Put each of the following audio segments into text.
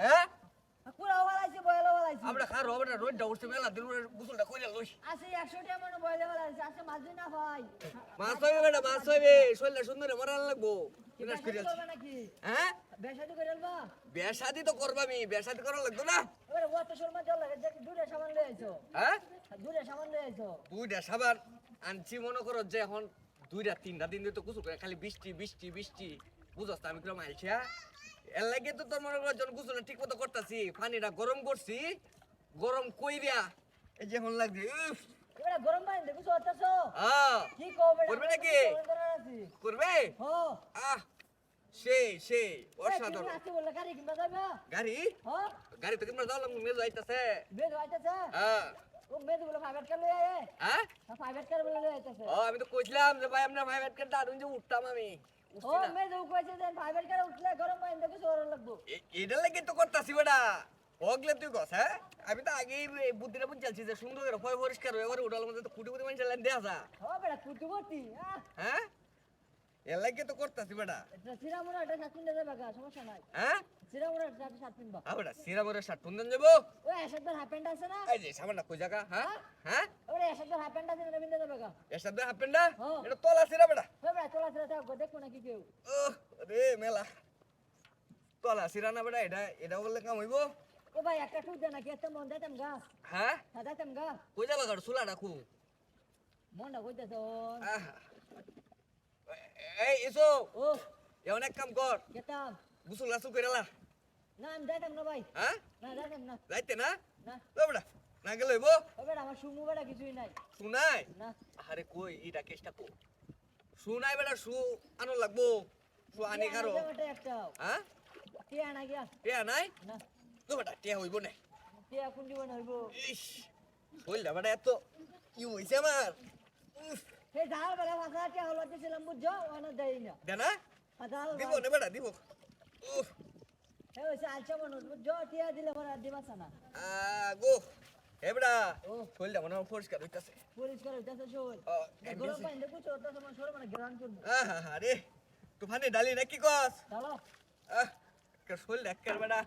হ্যাঁ আমরা খার হবে রোজ উঠছে মেলা দিন গুসলটা কইরা লইস মাছ হইবে বেটা মাছ হইবে শরীরটা সুন্দর মারান লাগবো। কিনাস করে হ্যাঁ? বিয়া শাদি তো করবা আমি বিয়া করা লাগতো না। হ্যাঁ? দুইটা সাবান আনছি মনে করো যে এখন দুইটা তিনটা দিন তো গুসল করে খালি বৃষ্টি বৃষ্টি বৃষ্টি। বুঝছ তো আমি কিরম আইসা এর লাগে তো তোর মনে করো যখন গুসলটা ঠিক মতো করতেছি পানিটা গরম করছি গরম কইরা এই যে এখন লাগছে উফ। গরম পানি দেখো সরতেছ আহ কি কবে করবে নাকি? করবে? আহ সেই সেই অসাধারণ। গাড়ি গাড়ি? হ্যাঁ তো কিনা যাওয়ালাম মেজো আইতাছে। বেদ আইতাছে? হ্যাঁ। হ্যাঁ? আমি তো কইছিলাম যে ভাই আমরা ভাই ব্যাট কাটা যে উঠতাম আমি। লাগে তো করতাছি বেটা। হগলে তুই কস হ্যাঁ? আমি তো আগেই বুদ্ধিটা বুঝালছি যে সুন্দর করে পরিষ্কার হয়ে উঠাল মধ্যে তো কুটি কুটি মানুষ লাইন দেয়া যা বেটা কুটি হ্যাঁ? এর লাগে তো করতাছি বেটা। এটা সিরামুরা এটা সাত সমস্যা নাই। হ্যাঁ? সিরামুরা এটা সাত পিনবা আ বেটা সিরামরে শার্ট টুন্দন যাব ও এসাদের হাফ প্যান্ট আছে না? এই যে কই জায়গা হ্যাঁ? হ্যাঁ? ওরে এসাদের হাফ প্যান্ট আছে না বিন্দা গা এর হাফ প্যান্টটা? হ্যাঁ। এটা তলা সিরা বেটা। ও বেটা তোলা তোলা থাকো দেখো নাকি কেউ। ও রে মেলা। তলা সিরা না বেটা এটা এটা বললে কাম হইব? ও ভাই একটা টুক দে নাকি একটা মন দিতাম গা। হ্যাঁ? হ্যাঁ দিতাম গা। কই যাবা গাড় সুলা রাখু মনটা কইতেছ আহা। এই এসো। ও। এমন এক কাম কর। গেতাম গুসল গাসুল করে লা না আমি যাইতাম না ভাই। হ্যাঁ? না যাইতাম না। যাইতে না? না। বেটা না গেলে হইব? বেটা আমার সুমু বেটা কিছুই নাই। শুনাই? না। আরে কই এটা কেসটা কো শুনাই বেটা শু আনো লাগবো। শু আনি কারও। হ্যাঁ? কে আনা গিয়া। টিয়া নাই? না। তো বেটা টিয়া হইব না। কে এখন জীবন হইব? ইস বললা বেটা এত। কি হইছে আমার? উফ, সেই ধার বেলা ফাঁসা কে হলো দিছিলাম বুঝছ? অন দেই না। দে না দিব না বেটা দিব। উফ। হে বুঝছ? টিয়া দিলে পরে দিবাস না আগো। হে বেটা ও। শরীরটা মনে হয় পরিষ্কার হইতাছে। পরিষ্কার হইতাছে শোল গরম পানি দেখো তো তো তোমার সর মানে গ্রান করব। আরে তুফানে ডালি নাকি কস? চলো। আহ শরীর একের বেটা।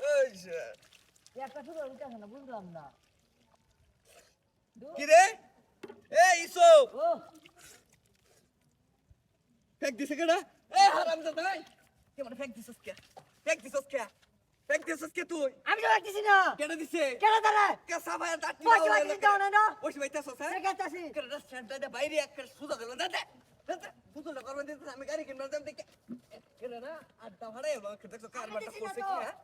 ওই একটা শুরু হইতাছে না বুঝলাম না। দু- কি রে? এ ইসো ফেক দিছে কেডা? এ হারাম দাদা কে মানে ফেক দিছস কে? ফেক দিছস কে? ফেক দিছস কে তুই? আমি তো রাখতেছি না। কেডা দিছে? কেন তারা? কে সাবায় দাঁতি বাকি বাকি দাও না না? ওই বাইতাছস হ্যাঁ? শেখাতাছি কেডা সেন্টার দে বাইরে একটা সুদা গেল দাদা বুঝল করবেন আমি গাড়ি কিনবার দাম দেখে। কেডা না? আড্ডা ভাড়াই বা দেখছ কার বাটা করছে কি হ্যাঁ?